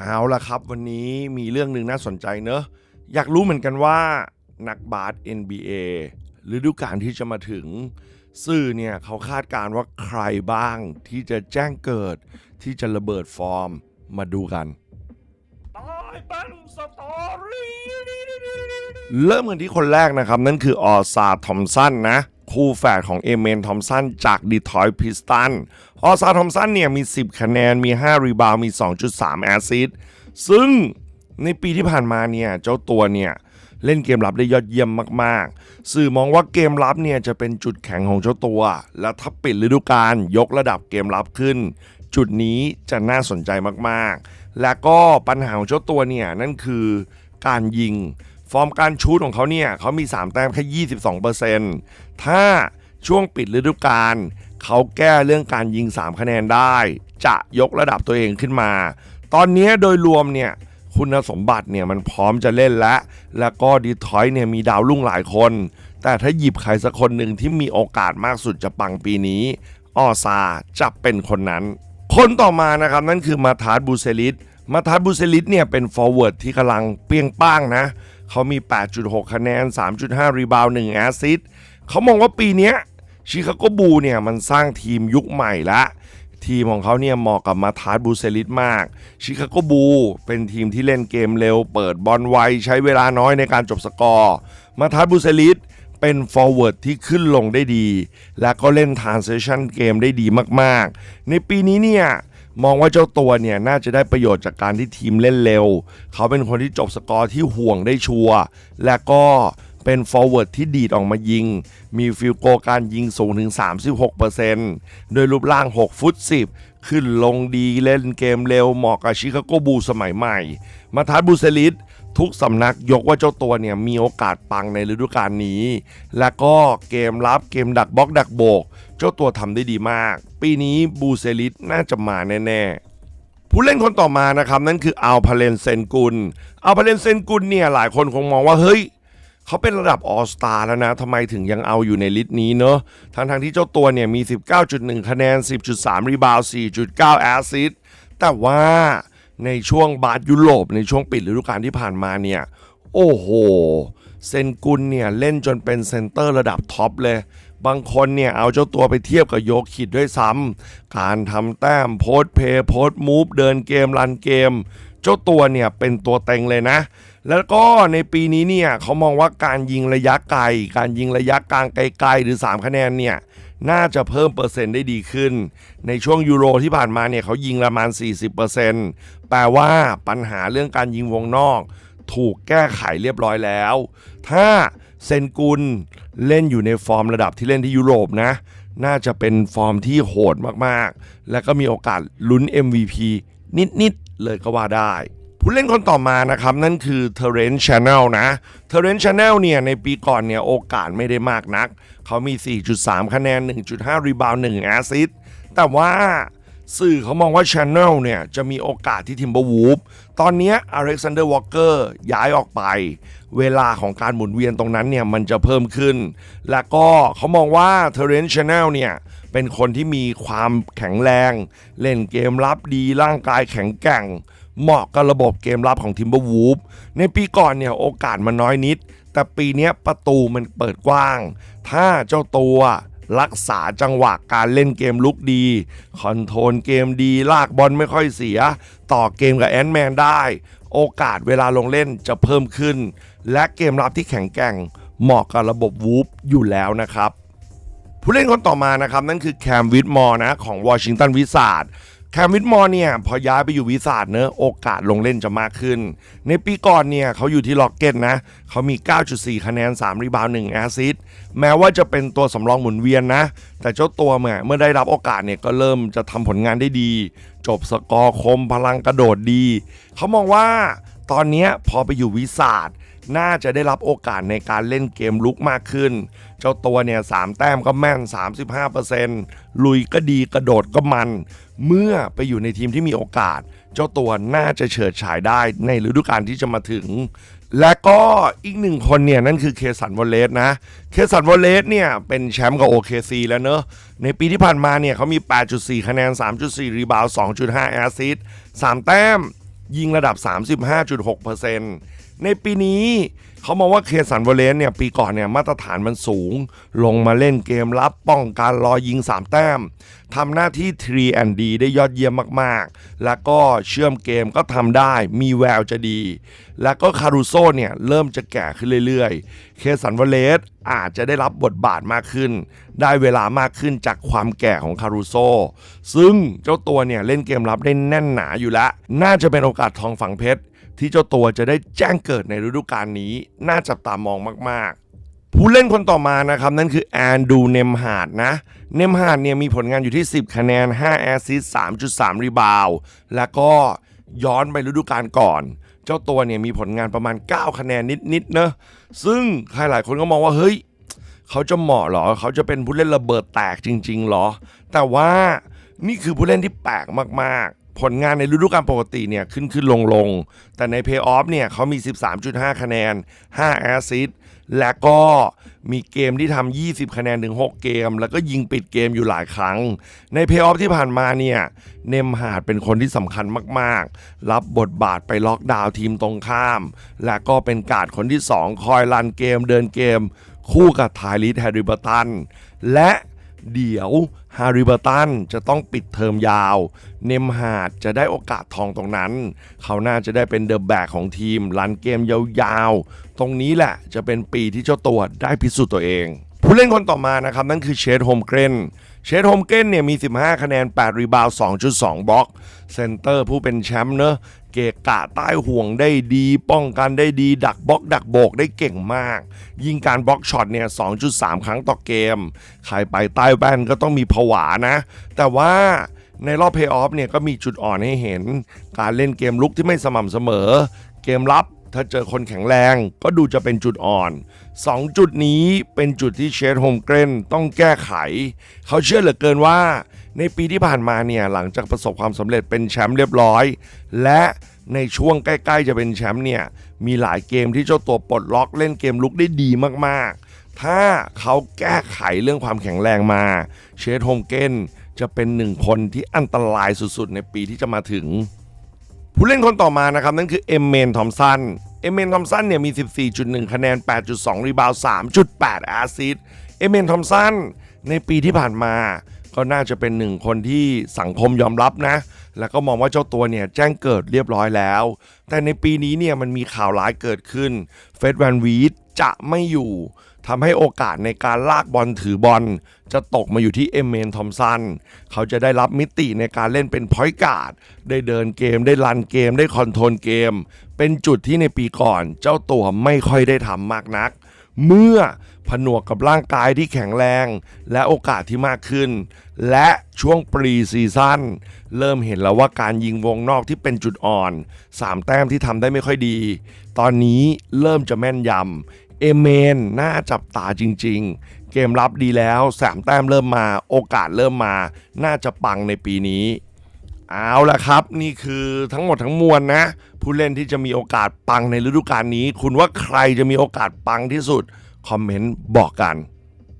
เอาละครับ วันนี้มีเรื่องหนึ่งน่าสนใจเนอะอยากรู้เหมือนกันว่านักบาส NBA ฤดูกาลที่จะมาถึงสื่อเนี่ยเขาคาดการณ์ว่าใครบ้างที่จะแจ้งเกิดที่จะระเบิดฟอร์มมาดูกันตายเป็นสตอรี่เริ่มกันที่คนแรกนะครับ นั่นคือออซาทอมสันนะ คู่แฝดของเอเมนทอมสันจากดีทอยพิสตันออซาทอมสันเนี่ยมี 10 คะแนนมี 5 รีบาวมี 2.3 แอซิสซึ่งในปีที่ผ่านมาเนี่ยเจ้าตัวเนี่ยเล่นเกมรับได้ยอดเยี่ยมมากๆ สื่อมองว่าเกมรับเนี่ยจะเป็นจุดแข็งของเจ้าตัว และถ้าปิดฤดูกาลยกระดับเกมรับขึ้น จุดนี้จะน่าสนใจมากๆ และก็ปัญหาของเจ้าตัวเนี่ยนั่นคือการยิง ฟอร์มการชูตของเขาเนี่ยเขามี 3 แต้มแค่ 22%ถ้าช่วงปิดฤดูกาลเขาแก้เรื่องการยิง 3 คะแนนได้ จะยกระดับตัวเองขึ้นมา ตอนนี้โดยรวมเนี่ยคุณสมบัติเนี่ยมันพร้อมจะเล่นแล้ว แล้วก็ดีทอยต์เนี่ยมีดาวรุ่งหลายคน แต่ถ้าหยิบใครสักคนหนึ่งที่มีโอกาสมากสุดจะปังปีนี้ออซาจะเป็นคนนั้น คนต่อมานะครับนั่นคือมาทาร์ดบูเซลิสมาทาร์ดบูเซลิสเนี่ยเป็นฟอร์เวิร์ดที่กำลังเปียงป้างนะ เขามี 8.6 คะแนน 3.5 รีบาวด์1แอสซิสต์เขามองว่าปีนี้ชิคาโกบูเนี่ยมันสร้างทีมยุคใหม่ละ ทีมของเขาเนี่ยเหมาะกับมาทาร์ดบูเซลิสมาก ชิคาโกบูเป็นทีมที่เล่นเกมเร็ว เปิดบอลไวใช้เวลาน้อยในการจบสกอร์ มาทาร์ดบูเซลิสเป็นฟอร์เวิร์ดที่ขึ้นลงได้ดี และก็เล่นทานเซชันเกมได้ดีมากๆ ในปีนี้เนี่ย มองว่าเจ้าตัวเนี่ยน่าจะได้ประโยชน์จากการที่ทีมเล่นเร็ว เขาเป็นคนที่จบสกอร์ที่ห่วงได้ชัวร์และก็เป็นฟอร์เวิร์ดที่ดีดออกมายิง มีฟิลโกการยิงสูงถึง 36%โดยรูปร่าง 6 ฟุต 10 ขึ้นลงดีเล่นเกมเร็วเหมาะกับชิคาโกบูสมัยใหม่ มาทัดบูเซลิสทุกสำนักยกว่าเจ้าตัวเนี่ยมีโอกาสปังในฤดูกาลนี้ และก็เกมรับเกมดักบล็อกดักโบก เจ้าตัวทำได้ดีมาก ปีนี้บูเซลิสน่าจะมาแน่ๆ ผู้เล่นคนต่อมานะครับ นั่นคืออัลพาเลนเซนกุลอัลพาเลนเซนกุลเนี่ยหลายคนคงมองว่าเฮ้ยเขาเป็นระดับออสตาแล้วนะทำไมถึงยังเอาอยู่ในลิสต์นี้เนอะทั้งทงที่เจ้าตัวเนี่ยมี 19.1 คะแนน 10.3 รีบาวด์4.9 แอสซิสต์แต่ว่าในช่วงบาสยุโรปในช่วงปิดฤดูกาลที่ผ่านมาเนี่ย โอ้โห เซนกุลเนี่ย เล่นจนเป็นเซนเตอร์ระดับท็อปเลย บางคนเนี่ยเอาเจ้าตัวไปเทียบกับโยคิดด้วยซ้ำการทำแต้มโพสเพย์โพสมูฟเดินเกมรันเกม เจ้าตัวเนี่ยเป็นตัวเต็งเลยนะ แล้วก็ในปีนี้เนี่ยเขามองว่าการยิงระยะไกล การยิงระยะกลางไกลๆหรือ 3 คะแนนเนี่ยน่าจะเพิ่มเปอร์เซ็นต์ได้ดีขึ้น ในช่วงยูโรที่ผ่านมาเนี่ยเขายิงประมาณ 40%แปลว่าปัญหาเรื่องการยิงวงนอก ถูกแก้ไขเรียบร้อยแล้ว ถ้า เซนกุลเล่นอยู่ในฟอร์มระดับที่เล่นที่ยุโรปนะ น่าจะเป็นฟอร์มที่โหดมากๆ และก็มีโอกาสลุ้น MVP นิด ๆ เลยก็ว่าได้ ผู้เล่นคนต่อมานะครับ นั่นคือ t e r e n Channel นะ t e r e n Channel เนี่ยในปีก่อนเนี่ยโอกาสไม่ได้มากนัก เขามี 4.3 คะแนน 1.5 รีบาวด์1แอสซิสแต่ว่า สื่อเขามองว่า Channel เนี่ย จะมีโอกาสที่ทิมเบอร์วูฟตอนนี้อเล็กซานเดอร์วอลเกอร์ย้ายออกไป เวลาของการหมุนเวียนตรงนั้นเนี่ยมันจะเพิ่มขึ้น และก็เขามองว่า t e r e n Channel เนี่ย เป็นคนที่มีความแข็งแรง เล่นเกมรับดีร่างกายแข็งแกร่ง เหมาะกับระบบเกมรับของทิมเบอร์วูฟในปีก่อนเนี่ยโอกาสมันน้อยนิด แต่ปีนี้ประตูมันเปิดกว้าง ถ้าเจ้าตัว รักษาจังหวะการเล่นเกมลุกดี คอนโทรลเกมดี ลากบอลไม่ค่อยเสีย ต่อเกมกับแอนด์แมนได้ โอกาสเวลาลงเล่นจะเพิ่มขึ้น และเกมรับที่แข็งแกร่ง เหมาะกับระบบวูฟอยู่แล้วนะครับผู้เล่นคนต่อมานะครับ นั่นคือแคมวิดมอร์นะของวอชิงตันวิสาด แคมวิดมอร์เนี่ยพอย้ายไปอยู่วิสาดเนอะโอกาสลงเล่นจะมากขึ้น ในปีก่อนเนี่ยเขาอยู่ที่ล็อกเก็ตนะเขามี 9.4 คะแนน 3 รีบาวด์1แอซิสแม้ว่าจะเป็นตัวสำรองหมุนเวียนนะ แต่เจ้าตัวเมื่อเมื่อได้รับโอกาสเนี่ยก็เริ่มจะทำผลงานได้ดี จบสกอร์คมพลังกระโดดดี เขามองว่าตอนนี้พอไปอยู่วิสาด น่าจะได้รับโอกาสในการเล่นเกมลุกมากขึ้น เจ้าตัวเนี่ยสามแต้มก็แม่น 35%ลุยก็ดีกระโดดก็มัน เมื่อไปอยู่ในทีมที่มีโอกาส เจ้าตัวน่าจะเฉิดฉายได้ในฤดูกาลที่จะมาถึง และก็อีกหนึ่งคนเนี่ยนั่นคือเคสันวอลเลสนะ เคสันวอลเลสเนี่ยเป็นแชมป์กับ OKC แล้วเนอะ ในปีที่ผ่านมาเนี่ยเขามี 8.4 คะแนน 3.4 รีบาวด์2.5 แอสซิส3แต้มยิงระดับ 35.6% ในปีนี้เขามองว่าเคสันวอลเลนเนี่ยปีก่อนเนี่ยมาตรฐานมันสูง ลงมาเล่นเกมรับป้องกันรอยิง 3 แต้มทำหน้าที่ 3 and D ได้ยอดเยี่ยมมากๆ แล้วก็เชื่อมเกมก็ทำได้มีแววจะดี แล้วก็คารูโซเนี่ยเริ่มจะแก่ขึ้นเรื่อยๆ เคสันวอลเลสอาจจะได้รับบทบาทมากขึ้น ได้เวลามากขึ้นจากความแก่ของคารูโซซึ่งเจ้าตัวเนี่ยเล่นเกมรับได้แน่นหนาอยู่แล้ว น่าจะเป็นโอกาสทองฝังเพชร ที่เจ้าตัวจะได้แจ้งเกิดในฤดูกาลนี้ น่าจับตามองมาก ๆ ผู้เล่นคนต่อมานะครับ นั่นคือแอนดูเนมฮาร์ดนะ เนมฮาร์ดเนี่ยมีผลงานอยู่ที่ 10 คะแนน 5 แอสซิส3.3 รีบาวแล้วก็ย้อนไปฤดูกาลก่อน เจ้าตัวเนี่ยมีผลงานประมาณ 9 คะแนนนิด ๆ เนอะซึ่งใครหลายคนก็มองว่าเฮ้ยเขาจะเหมาะเหรอ เขาจะเป็นผู้เล่นระเบิดแตกจริงๆเหรอ แต่ว่านี่คือผู้เล่นที่แปลกมาก ผลงานในฤดูกาลปกติเนี่ยขึ้นขึ้นลงลง แต่ในเพย์ออฟเนี่ยเขามี 13.5 คะแนน 5 แอสซิสและก็มีเกมที่ทำ 20 คะแนนถึง 6 เกม แล้วก็ยิงปิดเกมอยู่หลายครั้ง ในเพย์ออฟที่ผ่านมาเนี่ย เนมฮาร์ดเป็นคนที่สำคัญมาก ๆ รับบทบาทไปล็อกดาวน์ทีมตรงข้าม และก็เป็นกาดคนที่ 2 คอยรันเกมเดินเกม คู่กับไทลิสแฮร์ริเบอร์ตัน และเดี๋ยว ฮาริเบอร์ตันจะต้องปิดเทอมยาว เนมฮาร์ดจะได้โอกาสทองตรงนั้น เขาน่าจะได้เป็นเดอะแบกของทีมรันเกมยาวๆ ตรงนี้แหละจะเป็นปีที่เจ้าตัวได้พิสูจน์ตัวเอง ผู้เล่นคนต่อมานะครับ นั่นคือเชดโฮมเกรน เชดโฮมเกรนเนี่ยมี 15 คะแนน 8 รีบาว 2.2 บล็อก เซนเตอร์ผู้เป็นแชมป์เนอะเกะกะใต้ห่วงได้ดี ป้องกันได้ดี ดักบล็อก ดักโบกได้เก่งมาก ยิงการบล็อกช็อตเนี่ย 2.3 ครั้งต่อเกม ใครไปใต้แว่นก็ต้องมีผวานะ แต่ว่าในรอบเพย์ออฟเนี่ยก็มีจุดอ่อนให้เห็น การเล่นเกมลุกที่ไม่สม่ำเสมอ เกมรับ ถ้าเจอคนแข็งแรงก็ดูจะเป็นจุดอ่อน 2 จุดนี้เป็นจุดที่เชดโฮมเกรนต้องแก้ไข เขาเชื่อเหลือเกินว่า ในปีที่ผ่านมาเนี่ยหลังจากประสบความสำเร็จเป็นแชมป์เรียบร้อย และในช่วงใกล้ๆจะเป็นแชมป์เนี่ยมีหลายเกมที่เจ้าตัวปลดล็อกเล่นเกมลุกได้ดีมากๆ ถ้าเขาแก้ไขเรื่องความแข็งแรงมา เชดโฮมเกนจะเป็นหนึ่งคนที่อันตรายสุดๆ ในปีที่จะมาถึง ผู้เล่นคนต่อมานะครับ นั่นคือเอมเมนทอมสันเอเมนทอมสันเนี่ยมี 14.1 คะแนน 8.2 รีบาวด์3.8 แอสซิสต์เอเมนทอมสันในปีที่ผ่านมา ก็น่าจะเป็นหนึ่งคนที่สังคมยอมรับนะ แล้วก็มองว่าเจ้าตัวเนี่ยแจ้งเกิดเรียบร้อยแล้ว แต่ในปีนี้เนี่ยมันมีข่าวร้ายเกิดขึ้น เฟดแวนวีด จะไม่อยู่ทำให้โอกาสในการลากบอลถือบอล จะตกมาอยู่ที่เอมเมนทอมสันเขาจะได้รับมิติในการเล่นเป็นพอยการ์ดได้เดินเกมได้รันเกมได้คอนโทรลเกม เป็นจุดที่ในปีก่อนเจ้าตัวไม่ค่อยได้ทำมากนัก เมื่อผนวกกับร่างกายที่แข็งแรง และโอกาสที่มากขึ้น และช่วงปรีซีซั่นเริ่มเห็นแล้วว่าการยิงวงนอกที่เป็นจุดอ่อน 3 แต้มที่ทำได้ไม่ค่อยดี ตอนนี้เริ่มจะแม่นยำ เอเมนน่าจับตาจริง ๆ เกมรับดีแล้วสามแต้มเริ่มมาโอกาสเริ่มมา น่าจะปังในปีนี้ เอาละครับ นี่คือทั้งหมดทั้งมวลนะ ผู้เล่นที่จะมีโอกาสปังในฤดูกาลนี้ คุณว่าใครจะมีโอกาสปังที่สุด คอมเมนต์บอกกัน